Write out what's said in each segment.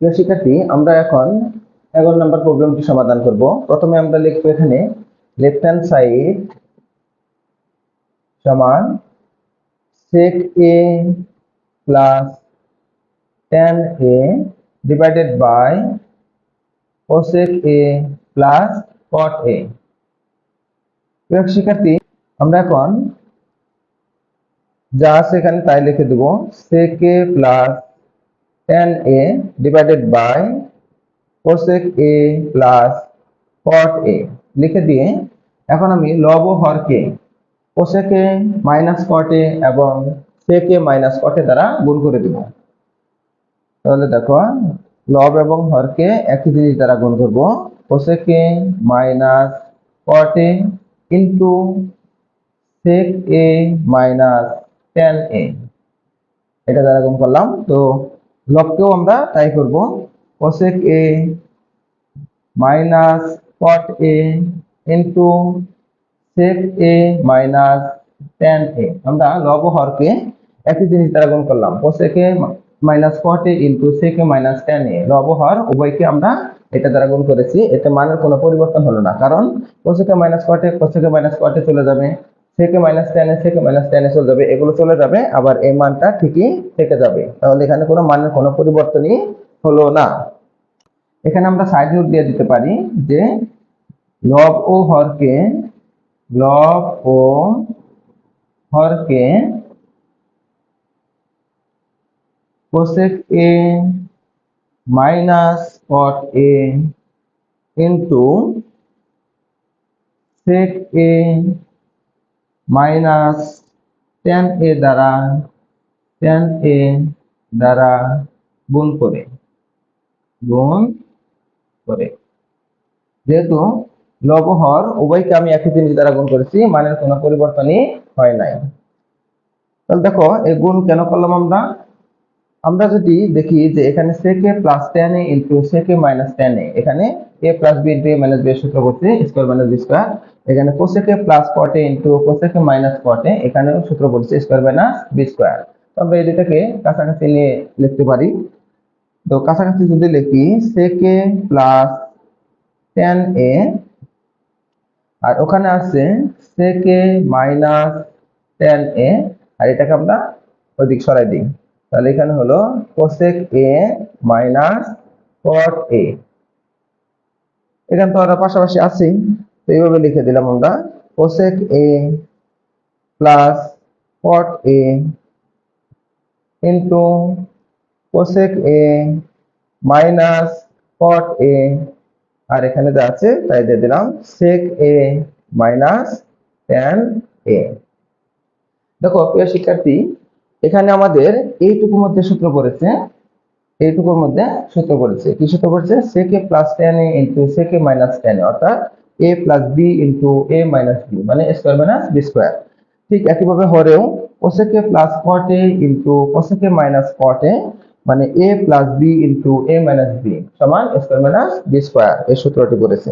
প্রিয় শিক্ষার্থী, আমরা এখন এগারো নম্বর প্রবলেমটি সমাধান করব। প্রথমে আমরা লিখব এখানে লেফট হ্যান্ড সাইড সমান sec a plus tan a divided by cosec a plus cot a প্রিয় শিক্ষার্থী, আমরা এখন যা আছে এখানে তাই লিখে দেব sec a plus tan a divided by cosec a plus cot a লিখে দিয়ে এখন আমি লব হরকে a মাইনাস a এবং a মাইনাস a দ্বারা গুণ করে দেব। তাহলে দেখো, লব এবং হরকে একই জিনিস দ্বারা গুণ করব। a minus a into sec a minus tan a এটা দ্বারা গুণ করলাম, তো লবকেও আমরা তাই করব। cosec a minus cot a into sec a minus tan a আমরা লব হরকে একই জিনিস দ্বারা গুণ করলাম। cosec a minus cot a into sec a minus tan a লব হর উভয়কে আমরা এটা দ্বারা গুণ করেছি। এতে মানের কোনো পরিবর্তন হলো না। কারণ a minus cosec a minus a চলে যাবে। A minus sec a minus a চলে যাবে। এগুলো চলে যাবে, আবার এই মানটা ঠিকই থেকে যাবে। তাহলে এখানে কোনো মানের কোনো পরিবর্তনই হলো না। এখানে আমরা সাইড নোট দিয়ে দিতে পারি যে লব ও হরকে লব ও হরকে cosec a minus cot a into sec a minus tan a দ্বারা, tan a দ্বারা গুণ করে গুণ করে। যেহেতু লব ও হর উভয়কে আমি একই জিনিস দ্বারা গুণ করেছি মানের কোনো পরিবর্তনই হয় নাই। তাহলে দেখো, এই গুণ কেন করলাম আমরা? আমরা যদি দেখি যে এখানে a plus tan a into a minus tan a, এখানে a plus b into a minus এর সূত্র করছে স্কয়ার মাইনাস b স্কয়ার এখানে a plus a into cosec minus a এখানেও সূত্র করছে স্কয়ার মাইনাস b স্কয়ার তো আমরা এই দুটাকে কাছাকাছি নিয়ে লিখতে পারি। তো কাছাকাছি যদি লিখি a প্লাস tan a, আর ওখানে আছে a মাইনাস tan a, আর এটাকে আমরা ওইদিক সরাই দিই। তাহলে এখানে হলো cosec a minus cot a এখানে তো আমরা পাশাপাশি আছেই এইভাবে লিখে দিলাম আমরা। cosec a plus cot a into cosec a minus cot a আর এখানে যা আছে তাই দিয়ে দিলাম, sec a minus tan a দেখো প্রিয় শিক্ষার্থী, এখানে আমাদের এইটুকুর মধ্যে সূত্র পড়েছে। এইটুকুর মধ্যে সূত্র পড়েছে। কি সূত্র পড়েছে? a plus tan a into a minus a অর্থাৎ a plus b into a minus b মানে স্কয়ার মাইনাস b স্কয়ার ঠিক একইভাবে হরেও a plus a into cosec a minus cot a মানে a plus b into a minus b সমান square minus b square এই সূত্রটি পড়েছে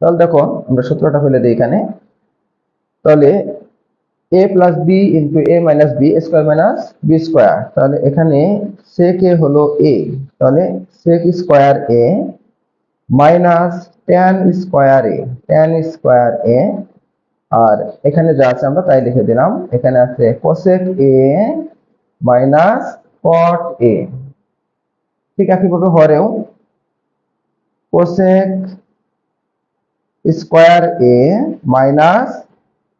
তাহলে দেখো, আমরা সূত্রটা ফেলে দিই এখানে। তাহলে a plus b into a minus b square minus b square তাহলে এখানে sec a হলো a তাহলে sec square a minus tan square a, tan square a, আর এখানে যা আছে আমরা তাই লিখে দিলাম। এখানে আছে cosec a minus cot a ঠিক একইভাবে হরেও cosec square a minus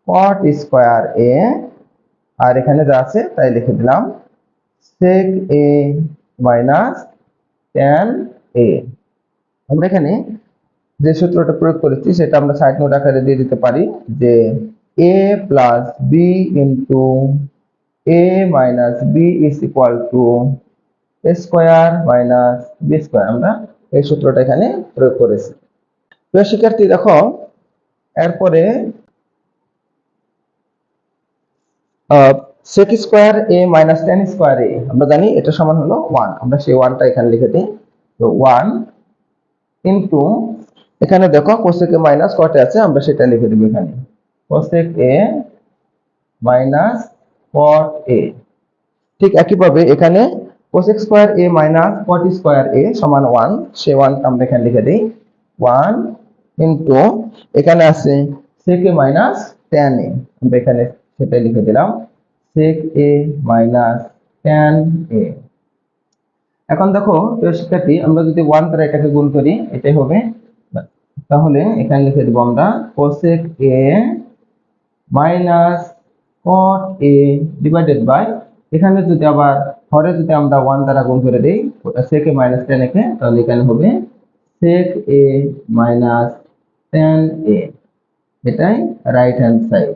cot square a আর এখানে যা আছে তাই লিখে দিলাম। sec a minus tan a আমরা এখানে যে সূত্রটা প্রয়োগ করেছি, সেটা আমরা সাইড নোট আকারে দিয়ে দিতে পারি যে a plus b into a minus b is equal to square minus B square আমরা এই সূত্রটা এখানে প্রয়োগ করেছি। প্রিয় শিক্ষার্থী, দেখো, এরপরে sec square A minus tan square A আমরা জানি এটা সমান হলো ওয়ান আমরা সেই ওয়ানটা এখানে লিখে দিই। তো ওয়ান ইন্টু এখানে দেখো কোসেক এ মাইনাস কটে আছে? আমরা সেটা লিখে দেবো এখানে। কোসেক এ মাইনাস কট এ ঠিক একইভাবে এখানে cosec square A minus cot square A সমান ওয়ান সে ওয়ান আমরা এখানে লিখে দিই। ওয়ান ইন্টু এখানে আছে সেক এ মাইনাস ট্যান এ আমরা এখানে সেটা লিখে দিলাম সেক এ মাইনাস ট্যান এ এখন দেখো প্রিয় শিক্ষার্থী আমরা যদি ওয়ান দ্বারা এটাকে গুণ করি, এটাই হবে তাহলে এখানে লিখে দেবো আমরা cosec A minus cot A divided by এখানে যদি আবার হরে যদি আমরা ওয়ান দ্বারা গুণ করে দিই সেক এ মাইনাস টেন একে, তাহলে এখানে হবে সেক এ মাইনাস টেন এ এটাই রাইট হ্যান্ড সাইড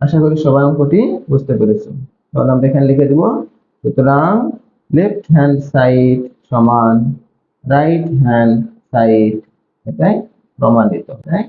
আশা করি সবাই অঙ্কটি বুঝতে পেরেছ। তাহলে আমরা এখানে লিখে দিব, সুতরাং লেফট হ্যান্ড সাইড সমান রাইট হ্যান্ড সাইড এটাই প্রমাণিত তাই